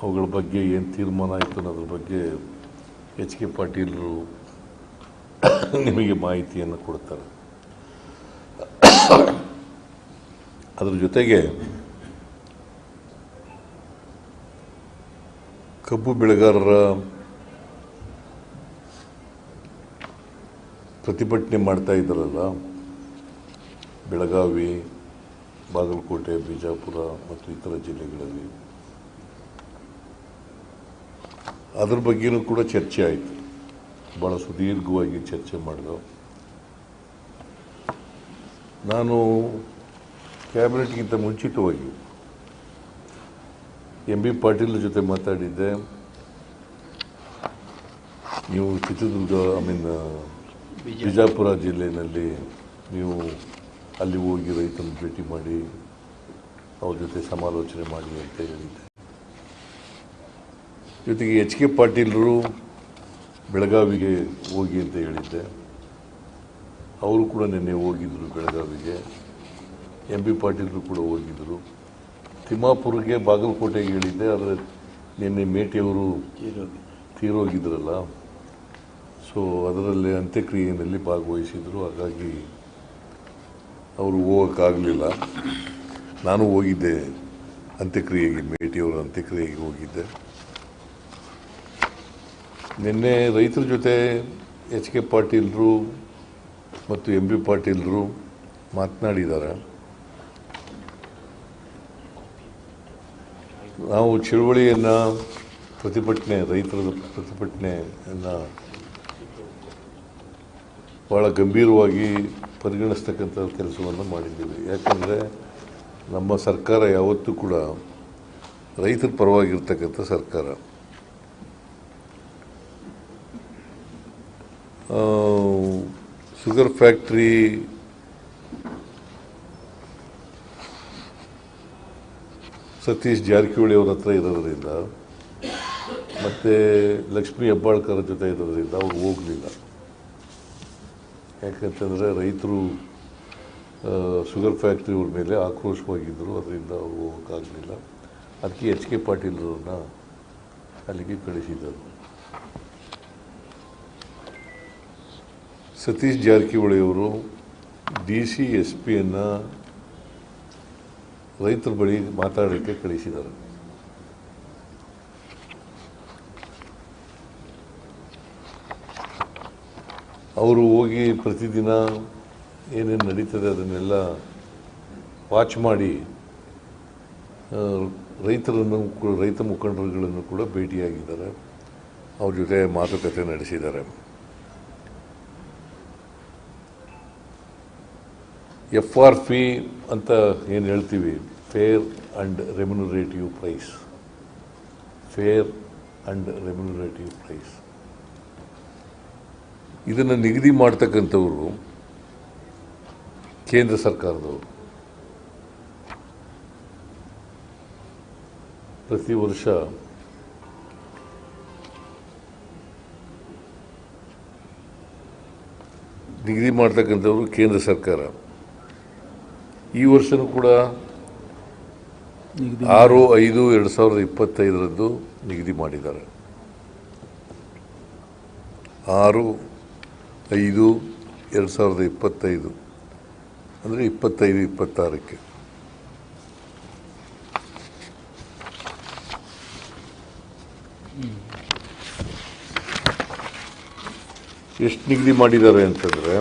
ಅವುಗಳ ಬಗ್ಗೆ ಏನು ತೀರ್ಮಾನ ಆಯಿತು ಅನ್ನೋದ್ರ ಬಗ್ಗೆ ಎಚ್ ಕೆ ಪಾಟೀಲರು ನಿಮಗೆ ಮಾಹಿತಿಯನ್ನು ಕೊಡ್ತಾರೆ. ಅದರ ಜೊತೆಗೆ ಕಬ್ಬು ಬೆಳೆಗಾರರ ಪ್ರತಿಭಟನೆ ಮಾಡ್ತಾ ಇದ್ದಾರಲ್ಲ ಬೆಳಗಾವಿ, ಬಾಗಲಕೋಟೆ, ಬಿಜಾಪುರ ಮತ್ತು ಇತರ ಜಿಲ್ಲೆಗಳಲ್ಲಿ. ಅದ್ರ ಬಗ್ಗೆನೂ ಕೂಡ ಚರ್ಚೆ ಆಯಿತು. ಭಾಳ ಸುದೀರ್ಘವಾಗಿ ಚರ್ಚೆ ಮಾಡಿದೆ. ನಾನು ಕ್ಯಾಬಿನೆಟ್ಗಿಂತ ಮುಂಚಿತವಾಗಿ ಎಂ ಬಿ ಪಾಟೀಲ್ ಜೊತೆ ಮಾತಾಡಿದ್ದೆ. ನೀವು ಚಿತ್ರದುರ್ಗ ಐ ಮೀನ್ ಬಿಜಾಪುರ ಜಿಲ್ಲೆಯಲ್ಲಿ ನೀವು ಅಲ್ಲಿ ಹೋಗಿ ರೈತರನ್ನು ಭೇಟಿ ಮಾಡಿ ಅವ್ರ ಜೊತೆ ಸಮಾಲೋಚನೆ ಮಾಡಿ ಅಂತ ಹೇಳಿದ್ದೆ. ಜೊತೆಗೆ ಎಚ್ ಕೆ ಪಾಟೀಲರು ಬೆಳಗಾವಿಗೆ ಹೋಗಿ ಅಂತ ಹೇಳಿದ್ದೆ. ಅವರು ಕೂಡ ನಿನ್ನೆ ಹೋಗಿದ್ದರು ಬೆಳಗಾವಿಗೆ. ಎಂ ಬಿ ಪಾಟೀಲರು ಕೂಡ ಹೋಗಿದ್ದರು ತಿಮ್ಮಾಪುರಕ್ಕೆ ಬಾಗಲಕೋಟೆಗೆ ಹೇಳಿದ್ದೆ, ಆದರೆ ನಿನ್ನೆ ಮೇಟಿಯವರು ತೀರೋಗಿದ್ರಲ್ಲ. ಸೊ ಅದರಲ್ಲಿ ಅಂತ್ಯಕ್ರಿಯೆಯಲ್ಲಿ ಭಾಗವಹಿಸಿದರು. ಹಾಗಾಗಿ ಅವರು ಹೋಗೋಕ್ಕಾಗಲಿಲ್ಲ. ನಾನು ಹೋಗಿದ್ದೆ ಅಂತ್ಯಕ್ರಿಯೆಗೆ, ಮೇಟಿಯವರು ಅಂತ್ಯಕ್ರಿಯೆಗೆ ಹೋಗಿದ್ದೆ. ನಿನ್ನೆ ರೈತರ ಜೊತೆ ಎಚ್ ಕೆ ಪಾಟೀಲರು ಮತ್ತು ಎಂ ಬಿ ಪಾಟೀಲರು ಮಾತನಾಡಿದ್ದಾರೆ. ನಾವು ಚಳುವಳಿಯನ್ನು ಪ್ರತಿಭಟನೆ, ರೈತರ ಪ್ರತಿಭಟನೆಯನ್ನು ಭಾಳ ಗಂಭೀರವಾಗಿ ಪರಿಗಣಿಸ್ತಕ್ಕಂಥ ಕೆಲಸವನ್ನು ಮಾಡಿದ್ದೀವಿ. ಯಾಕಂದರೆ ನಮ್ಮ ಸರ್ಕಾರ ಯಾವತ್ತೂ ಕೂಡ ರೈತರ ಪರವಾಗಿರ್ತಕ್ಕಂಥ ಸರ್ಕಾರ. ಶುಗರ್ ಫ್ಯಾಕ್ಟ್ರಿ ಸತೀಶ್ ಜಾರಕಿಹೊಳಿ ಅವ್ರ ಹತ್ರ ಇರೋದ್ರಿಂದ, ಮತ್ತು ಲಕ್ಷ್ಮೀ ಹೆಬ್ಬಾಳ್ಕರ್ ಜೊತೆ ಇರೋದ್ರಿಂದ ಅವ್ರು ಹೋಗಲಿಲ್ಲ. ಯಾಕಂತಂದರೆ ರೈತರು ಶುಗರ್ ಫ್ಯಾಕ್ಟ್ರಿ ಅವ್ರ ಮೇಲೆ ಆಕ್ರೋಶವಾಗಿದ್ದರು ಅದರಿಂದ ಅವ್ರು ಹೋಗೋಕ್ಕಾಗಲಿಲ್ಲ. ಅದಕ್ಕೆ ಎಚ್ ಕೆ ಪಾಟೀಲ್ರನ್ನ ಅಲ್ಲಿಗೆ ಕಳಿಸಿದರು ಸತೀಶ್ ಜಾರಕಿಹೊಳಿಯವರು ಡಿ ಸಿ, ಎಸ್ ಪಿಯನ್ನು ರೈತರ ಬಳಿ ಮಾತಾಡಲಿಕ್ಕೆ ಕಳಿಸಿದ್ದಾರೆ. ಅವರು ಹೋಗಿ ಪ್ರತಿದಿನ ಏನೇನು ನಡೀತದೆ ಅದನ್ನೆಲ್ಲ ವಾಚ್ ಮಾಡಿ ರೈತರನ್ನು ರೈತ ಮುಖಂಡರುಗಳನ್ನು ಕೂಡ ಭೇಟಿಯಾಗಿದ್ದಾರೆ. ಅವ್ರ ಜೊತೆ ಮಾತುಕತೆ ನಡೆಸಿದ್ದಾರೆ. ಎಫ್ ಆರ್ ಪಿ ಅಂತ ಏನು ಹೇಳ್ತೀವಿ? Fair and remunerative price fair and remunerative price ಇದನ್ನು ನಿಗದಿ ಮಾಡ್ತಕ್ಕಂಥವರು ಕೇಂದ್ರ ಸರ್ಕಾರದವರು. ಪ್ರತಿ ವರ್ಷ ನಿಗದಿ ಮಾಡ್ತಕ್ಕಂಥವ್ರು ಕೇಂದ್ರ ಸರ್ಕಾರ. ಈ ವರ್ಷನೂ ಕೂಡ ಆರು ಐದು ಎರಡು ಸಾವಿರದ ಇಪ್ಪತ್ತೈದರದ್ದು ನಿಗದಿ ಮಾಡಿದ್ದಾರೆ. ಆರು ಐದು ಎರಡು ಸಾವಿರದ ಇಪ್ಪತ್ತೈದು. ಅಂದರೆ ಇಪ್ಪತ್ತೈದು ಇಪ್ಪತ್ತಾರಕ್ಕೆ. ಎಷ್ಟು ನಿಗದಿ ಮಾಡಿದ್ದಾರೆ ಅಂತಂದರೆ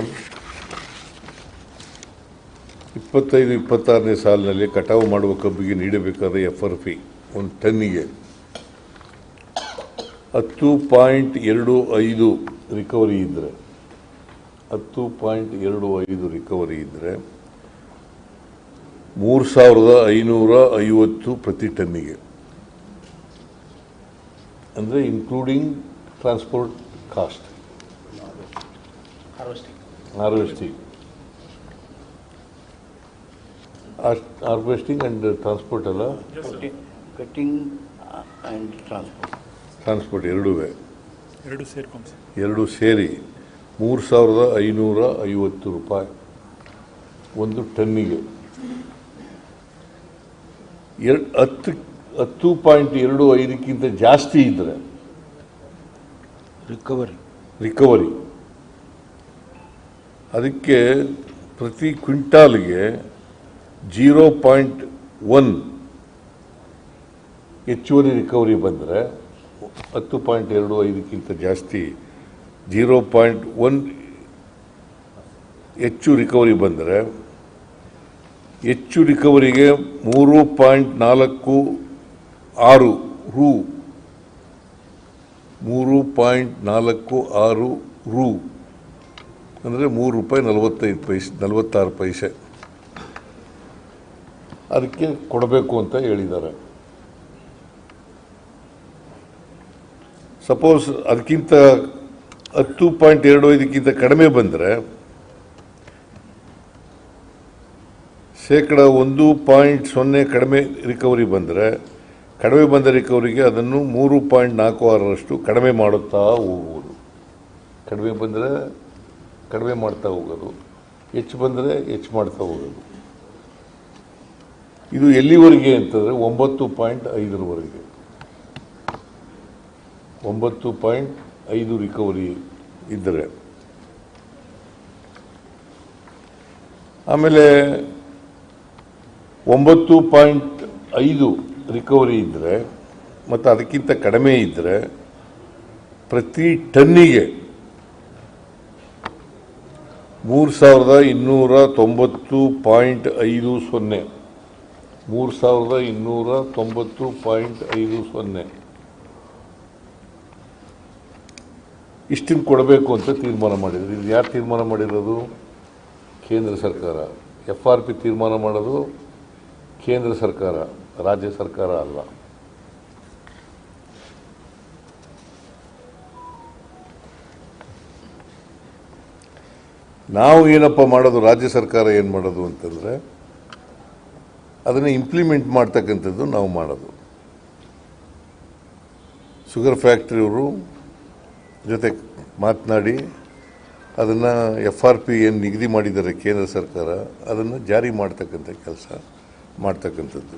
ಇಪ್ಪತ್ತೈದು ಇಪ್ಪತ್ತಾರನೇ ಸಾಲಿನಲ್ಲಿ ಕಟಾವು ಮಾಡುವ ಕಬ್ಬಿಗೆ ನೀಡಬೇಕಾದ ಎಫ್ ಆರ್ ಪಿ ಒಂದು ಟನ್ನಿಗೆ. ಹತ್ತು ಪಾಯಿಂಟ್ ಎರಡು ಐದು ರಿಕವರಿ ಇದ್ದರೆ ಹತ್ತು ಪಾಯಿಂಟ್ ಎರಡು ಐದು ರಿಕವರಿ ಇದ್ದರೆ ಮೂರು ಸಾವಿರದ ಐನೂರ ಐವತ್ತು ಪ್ರತಿ ಟನ್ನಿಗೆ. ಅಂದರೆ including transport cost harvesting harvesting and transport ಅಲ್ಲ? ಕಟ್ಟಿಂಗ್ ಆ್ಯಂಡ್ ಟ್ರಾನ್ಸ್ಪೋರ್ಟ್ ಟ್ರಾನ್ಸ್ಪೋರ್ಟ್ ಎರಡೂ ಎರಡು ಸೇರ್ಕೊಂಡು ಎರಡು ಸೇರಿ ಮೂರು ಸಾವಿರದ ಐನೂರ ಐವತ್ತು ರೂಪಾಯಿ. ಒಂದು ಟನ್ನಿಗೆ. ಎರಡು ಹತ್ತು ಹತ್ತು ಪಾಯಿಂಟ್ ಎರಡು ಐದಕ್ಕಿಂತ ಜಾಸ್ತಿ ಇದ್ದರೆ ರಿಕವರಿ ರಿಕವರಿ ಅದಕ್ಕೆ ಪ್ರತಿ ಕ್ವಿಂಟಾಲ್ಗೆ ಜೀರೋ ಪಾಯಿಂಟ್ ಒನ್ ಹೆಚ್ಚುವರಿ ರಿಕವರಿ ಬಂದರೆ ಹತ್ತು ಪಾಯಿಂಟ್ ಎರಡು ಐದಕ್ಕಿಂತ ಜಾಸ್ತಿ ಜೀರೋ ಪಾಯಿಂಟ್ ಒನ್ ಹೆಚ್ಚು ರಿಕವರಿ ಬಂದರೆ ಹೆಚ್ಚು ರಿಕವರಿಗೆ ಮೂರು ಪಾಯಿಂಟ್ ನಾಲ್ಕು ಆರು ರೂ ಮೂರು ಪಾಯಿಂಟ್ ನಾಲ್ಕು ಆರು ರೂ ಅಂದರೆ ಮೂರು ರೂಪಾಯಿ ನಲವತ್ತೈದು ಪೈಸೆ ನಲವತ್ತಾರು ಪೈಸೆ ಅದಕ್ಕೆ ಕೊಡಬೇಕು ಅಂತ ಹೇಳಿದ್ದಾರೆ. ಸಪೋಸ್ ಅದಕ್ಕಿಂತ ಹತ್ತು ಪಾಯಿಂಟ್ ಎರಡು ಐದಕ್ಕಿಂತ ಕಡಿಮೆ ಬಂದರೆ ಶೇಕಡ ಒಂದು ಪಾಯಿಂಟ್ ಸೊನ್ನೆ ಕಡಿಮೆ ರಿಕವರಿ ಬಂದರೆ ಕಡಿಮೆ ಬಂದ ರಿಕವರಿಗೆ ಅದನ್ನು ಮೂರು ಪಾಯಿಂಟ್ ನಾಲ್ಕು ಆರರಷ್ಟು ಕಡಿಮೆ ಮಾಡುತ್ತಾ ಹೋಗುವುದು. ಕಡಿಮೆ ಬಂದರೆ ಕಡಿಮೆ ಮಾಡ್ತಾ ಹೋಗೋದು. ಹೆಚ್ಚು ಬಂದರೆ ಹೆಚ್ಚು ಮಾಡ್ತಾ ಹೋಗೋದು. ಇದು ಎಲ್ಲಿವರೆಗೆ ಅಂತಂದರೆ ಒಂಬತ್ತು ಪಾಯಿಂಟ್ ಐದರವರೆಗೆ. ಒಂಬತ್ತು ಪಾಯಿಂಟ್ ಐದು ರಿಕವರಿ ಇದ್ದರೆ. ಆಮೇಲೆ ಒಂಬತ್ತು ಪಾಯಿಂಟ್ ಐದು ರಿಕವರಿ ಇದ್ದರೆ, ಮತ್ತು ಅದಕ್ಕಿಂತ ಕಡಿಮೆ ಇದ್ದರೆ, ಪ್ರತಿ ಟನ್ನಿಗೆ ಮೂರು ಸಾವಿರದ ಇನ್ನೂರ ತೊಂಬತ್ತು ಪಾಯಿಂಟ್ ಐದು ಸೊನ್ನೆ. ಮೂರು ಸಾವಿರದ ಇನ್ನೂರ ತೊಂಬತ್ತು ಪಾಯಿಂಟ್ ಐದು ಸೊನ್ನೆ. ಇಷ್ಟನ್ನು ಕೊಡಬೇಕು ಅಂತ ತೀರ್ಮಾನ ಮಾಡಿದರು. ಇದು ಯಾರು ತೀರ್ಮಾನ ಮಾಡಿರೋದು? ಕೇಂದ್ರ ಸರ್ಕಾರ. ಎಫ್ ಆರ್ ಪಿ ತೀರ್ಮಾನ ಮಾಡೋದು ಕೇಂದ್ರ ಸರ್ಕಾರ, ರಾಜ್ಯ ಸರ್ಕಾರ ಅಲ್ಲ. ನಾವು ಏನಪ್ಪ ಮಾಡೋದು, ರಾಜ್ಯ ಸರ್ಕಾರ ಏನು ಮಾಡೋದು ಅಂತಂದರೆ ಅದನ್ನು ಇಂಪ್ಲಿಮೆಂಟ್ ಮಾಡ್ತಕ್ಕಂಥದ್ದು ನಾವು ಮಾಡೋದು. ಶುಗರ್ ಫ್ಯಾಕ್ಟ್ರಿಯವರು ಜೊತೆ ಮಾತನಾಡಿ ಅದನ್ನು ಎಫ್ ಆರ್ ಪಿ ಏನು ನಿಗದಿ ಮಾಡಿದ್ದಾರೆ ಕೇಂದ್ರ ಸರ್ಕಾರ. ಅದನ್ನು ಜಾರಿ ಮಾಡ್ತಕ್ಕಂಥ ಕೆಲಸ ಮಾಡ್ತಕ್ಕಂಥದ್ದು.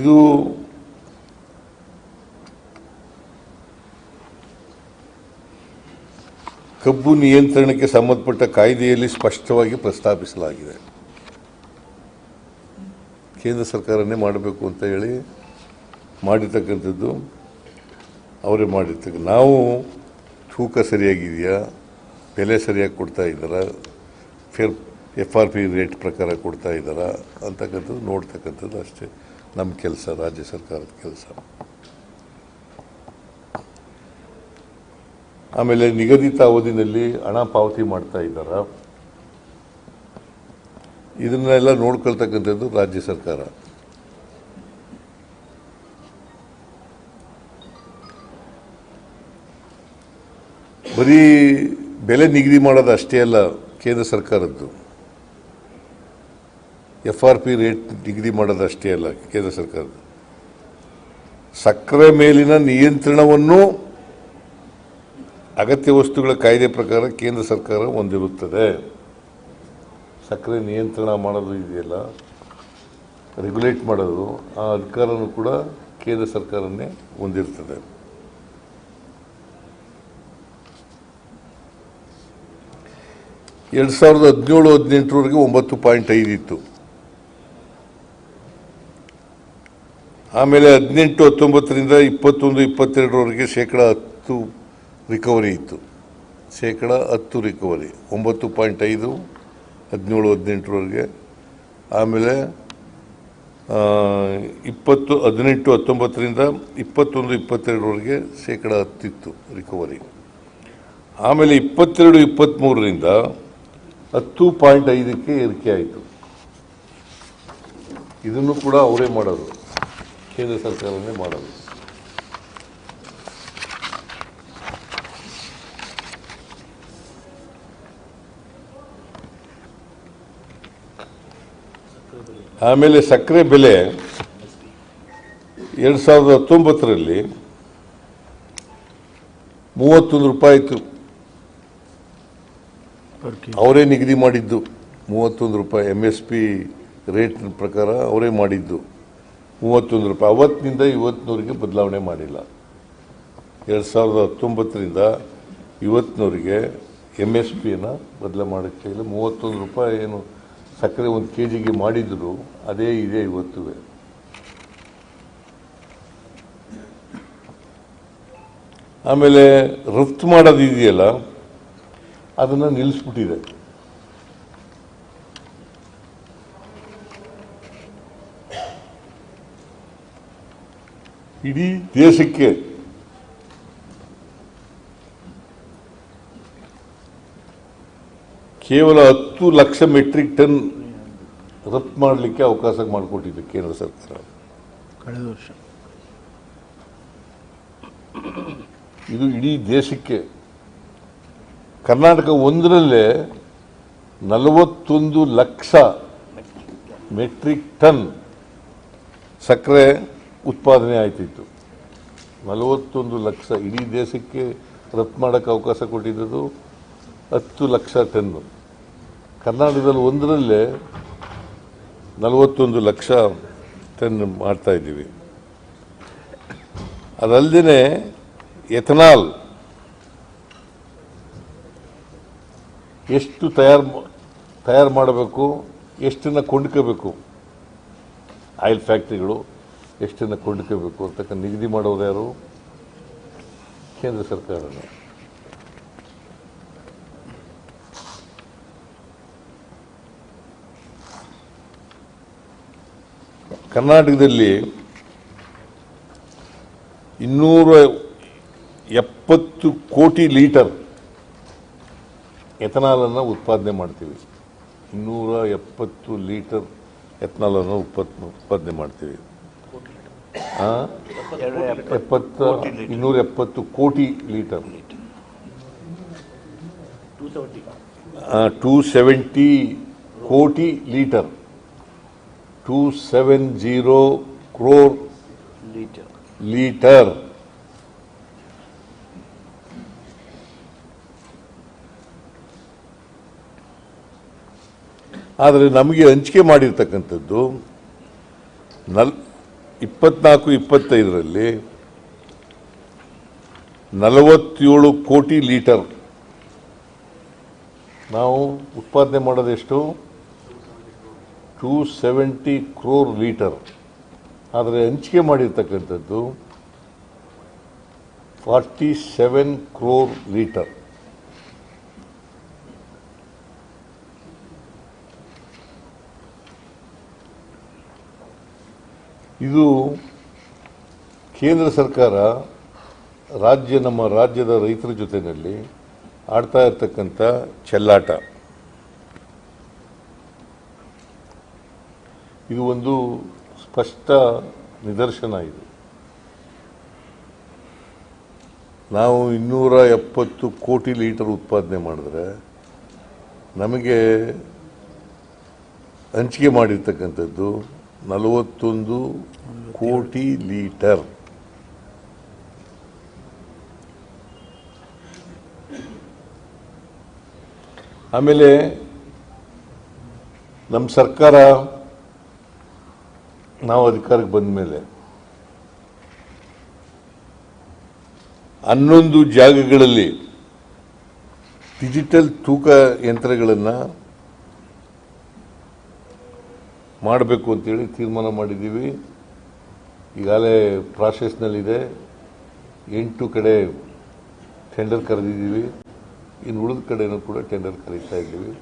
ಇದು ಕಬ್ಬು ನಿಯಂತ್ರಣಕ್ಕೆ ಸಂಬಂಧಪಟ್ಟ ಕಾಯ್ದೆಯಲ್ಲಿ ಸ್ಪಷ್ಟವಾಗಿ ಪ್ರಸ್ತಾಪಿಸಲಾಗಿದೆ. ಕೇಂದ್ರ ಸರ್ಕಾರನೇ ಮಾಡಬೇಕು ಅಂತ ಹೇಳಿ ಮಾಡಿರ್ತಕ್ಕಂಥದ್ದು ಅವರೇ ಮಾಡಿರ್ತಕ್ಕ ನಾವು ತೂಕ ಸರಿಯಾಗಿದೆಯಾ? ಬೆಲೆ ಸರಿಯಾಗಿ ಕೊಡ್ತಾ ಇದ್ದಾರಾ? Fair F R P rate ಪ್ರಕಾರ ಕೊಡ್ತಾ ಇದ್ದಾರಾ? ಅಂತಕ್ಕಂಥದ್ದು ನೋಡ್ತಕ್ಕಂಥದ್ದು ಅಷ್ಟೇ. ನಮ್ಮ ಕೆಲಸ, ರಾಜ್ಯ ಸರ್ಕಾರದ ಕೆಲಸ. ಆಮೇಲೆ ನಿಗದಿತ ಅವಧಿನಲ್ಲಿ ಹಣ ಪಾವತಿ ಮಾಡ್ತಾ ಇದ್ದಾರಾ. ಇದನ್ನೆಲ್ಲ ನೋಡ್ಕೊಳ್ತಕ್ಕಂಥದ್ದು ರಾಜ್ಯ ಸರ್ಕಾರ. ಬರೀ ಬೆಲೆ ನಿಗದಿ ಮಾಡೋದು ಅಷ್ಟೇ ಅಲ್ಲ, ಕೇಂದ್ರ ಸರ್ಕಾರದ್ದು. ಎಫ್ ಆರ್ ಪಿ ರೇಟ್ ನಿಗದಿ ಮಾಡೋದು ಅಷ್ಟೇ ಅಲ್ಲ, ಕೇಂದ್ರ ಸರ್ಕಾರದ್ದು. ಸಕ್ಕರೆ ಮೇಲಿನ ನಿಯಂತ್ರಣವನ್ನು ಅಗತ್ಯ ವಸ್ತುಗಳ ಕಾಯ್ದೆ ಪ್ರಕಾರ ಕೇಂದ್ರ ಸರ್ಕಾರ ಹೊಂದಿರುತ್ತದೆ. ಸಕ್ಕರೆ ನಿಯಂತ್ರಣ ಮಾಡೋದು ಇದೆಯಲ್ಲ ರೆಗ್ಯುಲೇಟ್ ಮಾಡೋದು, ಆ ಅಧಿಕಾರನೂ ಕೂಡ ಕೇಂದ್ರ ಸರ್ಕಾರನೇ ಹೊಂದಿರ್ತದೆ. ಎರಡು ಸಾವಿರದ ಹದಿನೇಳು, ಹದಿನೆಂಟರವರೆಗೆ ಒಂಬತ್ತು ಪಾಯಿಂಟ್ ಐದು ಇತ್ತು. ಆಮೇಲೆ ಹದಿನೆಂಟು, ಹತ್ತೊಂಬತ್ತರಿಂದ ಇಪ್ಪತ್ತೊಂದು, ಇಪ್ಪತ್ತೆರಡರವರೆಗೆ ಶೇಕಡ ಹತ್ತು ರಿಕವರಿ ಇತ್ತು. ಶೇಕಡ ಹತ್ತು ರಿಕವರಿ, ಒಂಬತ್ತು ಪಾಯಿಂಟ್ ಐದು, ಹದಿನೇಳು, ಹದಿನೆಂಟರವರೆಗೆ. ಆಮೇಲೆ ಇಪ್ಪತ್ತು, ಹದಿನೆಂಟು, ಹತ್ತೊಂಬತ್ತರಿಂದ ಇಪ್ಪತ್ತೊಂದು, ಇಪ್ಪತ್ತೆರಡರವರೆಗೆ ಶೇಕಡ ಹತ್ತಿತ್ತು ರಿಕವರಿ. ಆಮೇಲೆ ಇಪ್ಪತ್ತೆರಡು, ಇಪ್ಪತ್ತ್ಮೂರರಿಂದ ಹತ್ತು ಪಾಯಿಂಟ್ ಐದಕ್ಕೆ ಏರಿಕೆ ಆಯಿತು. ಇದನ್ನು ಕೂಡ ಅವರೇ ಮಾಡೋದು. ಕೇಂದ್ರ ಸರ್ಕಾರವೇ ಮಾಡೋದು. ಆಮೇಲೆ ಸಕ್ಕರೆ ಬೆಲೆ ಎರಡು ಸಾವಿರದ ಹತ್ತೊಂಬತ್ತರಲ್ಲಿ ಮೂವತ್ತೊಂದು ರೂಪಾಯಿ ಇತ್ತು. ಅವರೇ ನಿಗದಿ ಮಾಡಿದ್ದು. ಮೂವತ್ತೊಂದು ರೂಪಾಯಿ ಎಂ ಎಸ್ ಪಿ ರೇಟ್ ಪ್ರಕಾರ ಅವರೇ ಮಾಡಿದ್ದು. ಮೂವತ್ತೊಂದು ರೂಪಾಯಿ. ಅವತ್ತಿನಿಂದ ಇವತ್ತಿನವರಿಗೆ ಬದಲಾವಣೆ ಮಾಡಿಲ್ಲ. ಎರಡು ಸಾವಿರದ ಹತ್ತೊಂಬತ್ತರಿಂದ ಇವತ್ತಿನವರಿಗೆ ಎಂ ಎಸ್ ಪಿಯನ್ನು ಬದಲಾವಣೆ ಮಾಡೋಕ್ಕೆ ಇಲ್ಲ. ಮೂವತ್ತೊಂದು ರೂಪಾಯಿ ಏನು ಸಕ್ಕರೆ ಒಂದು ಕೆ ಜಿಗೆ ಮಾಡಿದ್ರು, ಅದೇ ಇದೆ ಇವತ್ತು ಆಮೇಲೆ ರಫ್ತು ಮಾಡೋದು ಇದೆಯಲ್ಲ, ಅದನ್ನು ನಿಲ್ಲಿಸ್ಬಿಟ್ಟಿದೆ. ಇಡೀ ದೇಶಕ್ಕೆ ಕೇವಲ ಹತ್ತು ಲಕ್ಷ ಮೆಟ್ರಿಕ್ ಟನ್ ರಫ್ತು ಮಾಡಲಿಕ್ಕೆ ಅವಕಾಶ ಮಾಡಿಕೊಟ್ಟಿದೆ ಕೇಂದ್ರ ಸರ್ಕಾರ. ಕಳೆದ ವರ್ಷ. ಇದು ಇಡೀ ದೇಶಕ್ಕೆ. ಕರ್ನಾಟಕ ಒಂದರಲ್ಲೇ ನಲವತ್ತೊಂದು ಲಕ್ಷ ಮೆಟ್ರಿಕ್ ಟನ್ ಸಕ್ಕರೆ ಉತ್ಪಾದನೆ ಆಯ್ತಿತ್ತು. ನಲವತ್ತೊಂದು ಲಕ್ಷ ಇಡೀ ದೇಶಕ್ಕೆ ರಫ್ತು ಮಾಡೋಕ್ಕೆ ಅವಕಾಶ ಕೊಟ್ಟಿದ್ದು ಹತ್ತು ಲಕ್ಷ ಟನ್ನು. ಕರ್ನಾಟಕದಲ್ಲಿ ಒಂದರಲ್ಲೇ ನಲವತ್ತೊಂದು ಲಕ್ಷ ಟನ್ ಮಾಡ್ತಾ ಇದ್ದೀವಿ. ಅದಲ್ಲದೆ ಎಥನಾಲ್ ಎಷ್ಟು ತಯಾರು ತಯಾರು ಮಾಡಬೇಕು, ಎಷ್ಟನ್ನು ಕೊಂಡ್ಕೋಬೇಕು, ಆಯಿಲ್ ಫ್ಯಾಕ್ಟ್ರಿಗಳು ಎಷ್ಟನ್ನು ಕೊಂಡ್ಕೋಬೇಕು ಅಂತಕ್ಕ ನಿಗದಿ ಮಾಡೋರು ಯಾರು? ಕೇಂದ್ರ ಸರ್ಕಾರನೇ. ಕರ್ನಾಟಕದಲ್ಲಿ ಇನ್ನೂರ ಎಪ್ಪತ್ತು ಕೋಟಿ ಲೀಟರ್ ಎಥನಾಲನ್ನು ಉತ್ಪಾದನೆ ಮಾಡ್ತೀವಿ. ಇನ್ನೂರ ಎಪ್ಪತ್ತು ಲೀಟರ್ ಎಥನಾಲನ್ನು ಉತ್ಪತ್ ಉತ್ಪಾದನೆ ಮಾಡ್ತೀವಿ. ಎಪ್ಪತ್ತ. ಇನ್ನೂರ ಎಪ್ಪತ್ತು ಕೋಟಿ ಲೀಟರ್. ಟೂ ಸೆವೆಂಟಿ ಕೋಟಿ litre. Two seven zero crore litre litre ಆದರೆ ನಮಗೆ ಹಂಚಿಕೆ ಮಾಡಿರ್ತಕ್ಕಂಥದ್ದು ನಲ್ ಇಪ್ಪತ್ನಾಲ್ಕು ಇಪ್ಪತ್ತೈದರಲ್ಲಿ ನಲವತ್ತೇಳು ಕೋಟಿ ಲೀಟರ್. ನಾವು ಉತ್ಪಾದನೆ ಮಾಡೋದೆಷ್ಟು? Two seventy crore litre. ಆದರೆ ಹಂಚಿಕೆ ಮಾಡಿರ್ತಕ್ಕಂಥದ್ದು ಫಾರ್ಟಿ ಸೆವೆನ್ ಕ್ರೋರ್ ಲೀಟರ್. ಇದು ಕೇಂದ್ರ ಸರ್ಕಾರ ರಾಜ್ಯ ನಮ್ಮ ರಾಜ್ಯದ ರೈತರ ಜೊತೆಯಲ್ಲಿ ಆಡ್ತಾ ಇರ್ತಕ್ಕಂಥ ಚೆಲ್ಲಾಟ. ಇದು ಒಂದು ಸ್ಪಷ್ಟ ನಿದರ್ಶನ ಇದು. ನಾವು ಇನ್ನೂರ ಎಪ್ಪತ್ತು ಕೋಟಿ ಲೀಟರ್ ಉತ್ಪಾದನೆ ಮಾಡಿದ್ರೆ ನಮಗೆ ಹಂಚಿಕೆ ಮಾಡಿರ್ತಕ್ಕಂಥದ್ದು ನಲವತ್ತೊಂದು ಕೋಟಿ ಲೀಟರ್. ಆಮೇಲೆ ನಮ್ಮ ಸರ್ಕಾರ ನಾವು ಅಧಿಕಾರಕ್ಕೆ ಬಂದ ಮೇಲೆ ಹನ್ನೊಂದು ಜಾಗಗಳಲ್ಲಿ ಡಿಜಿಟಲ್ ತೂಕ ಯಂತ್ರಗಳನ್ನು ಮಾಡಬೇಕು ಅಂತೇಳಿ ತೀರ್ಮಾನ ಮಾಡಿದ್ದೀವಿ. ಈಗಾಗಲೇ ಪ್ರಾಸೆಸ್ನಲ್ಲಿದೆ ಎಂಟು ಕಡೆ ಟೆಂಡರ್ ಕರೆದಿದ್ದೀವಿ. ಇನ್ನು ಉಳಿದ ಕಡೆನೂ ಕೂಡ ಟೆಂಡರ್ ಕರೀತಾ ಇದ್ದೀವಿ.